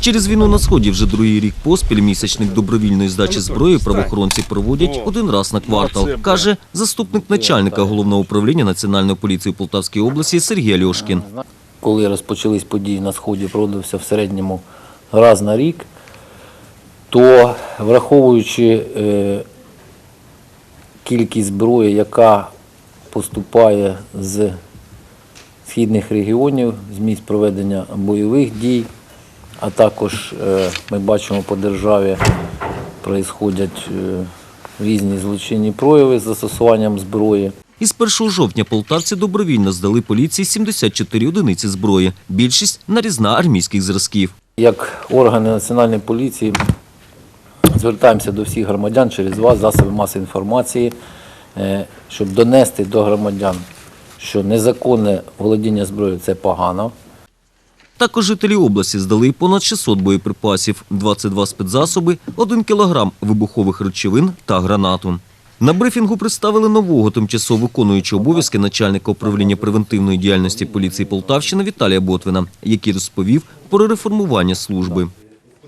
Через війну на сході вже другий рік поспіль місячник добровільної здачі зброї правоохоронці проводять один раз на квартал, каже заступник начальника головного управління національної поліції у Полтавській області Сергій Альошкін. коли розпочались події на Сході, проводився в середньому раз на рік, то враховуючи е, кількість зброї, яка поступає з східних регіонів, з місць проведення бойових дій, а також е, ми бачимо по державі проїсходять е, різні злочинні прояви з застосуванням зброї. Із 1 жовтня полтавці добровільно здали поліції 74 одиниці зброї. Більшість – нарізна армійських зразків. Як органи національної поліції звертаємося до всіх громадян через вас, засоби масової інформації, е, щоб донести до громадян, що незаконне володіння зброєю це погано. Також жителі області здали понад 600 боєприпасів, 22 спецзасоби, 1 кілограм вибухових речовин та гранату. На брифінгу представили нового тимчасово виконуючого обов'язки начальника управління превентивної діяльності поліції Полтавщини Віталія Ботвина, який розповів про реформування служби.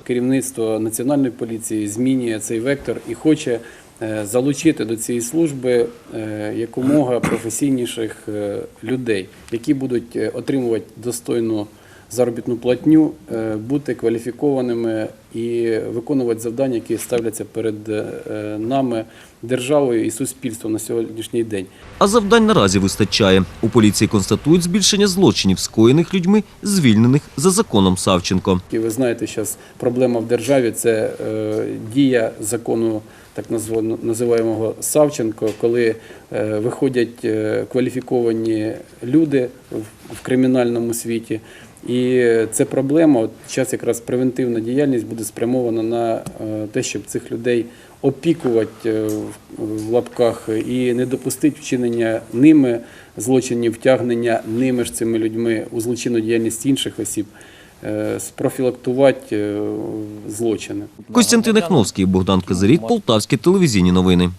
Керівництво національної поліції змінює цей вектор і хоче е, залучити до цієї служби е, якомога професійніших е, людей, які будуть отримувати достойну заробітну платню, е, бути кваліфікованими і виконувати завдання, які ставляться перед е, нами державою і суспільством на сьогоднішній день. А завдань наразі вистачає. У поліції констатують збільшення злочинів, скоєних людьми, звільнених за законом Савченко. І ви знаєте, зараз проблема в державі це е, дія закону так називаємого Савченко, коли виходять кваліфіковані люди в кримінальному світі. І це проблема. От зараз якраз превентивна діяльність буде спрямована на е, те, щоб цих людей опікувати е, в- лапках і не допустити вчинення ними злочинів, втягнення ними ж цими людьми у злочинну діяльність інших осіб е, спрофілактувати злочини. Костянтин Яхновський, Богдан Казаріт, Полтавські телевізійні новини.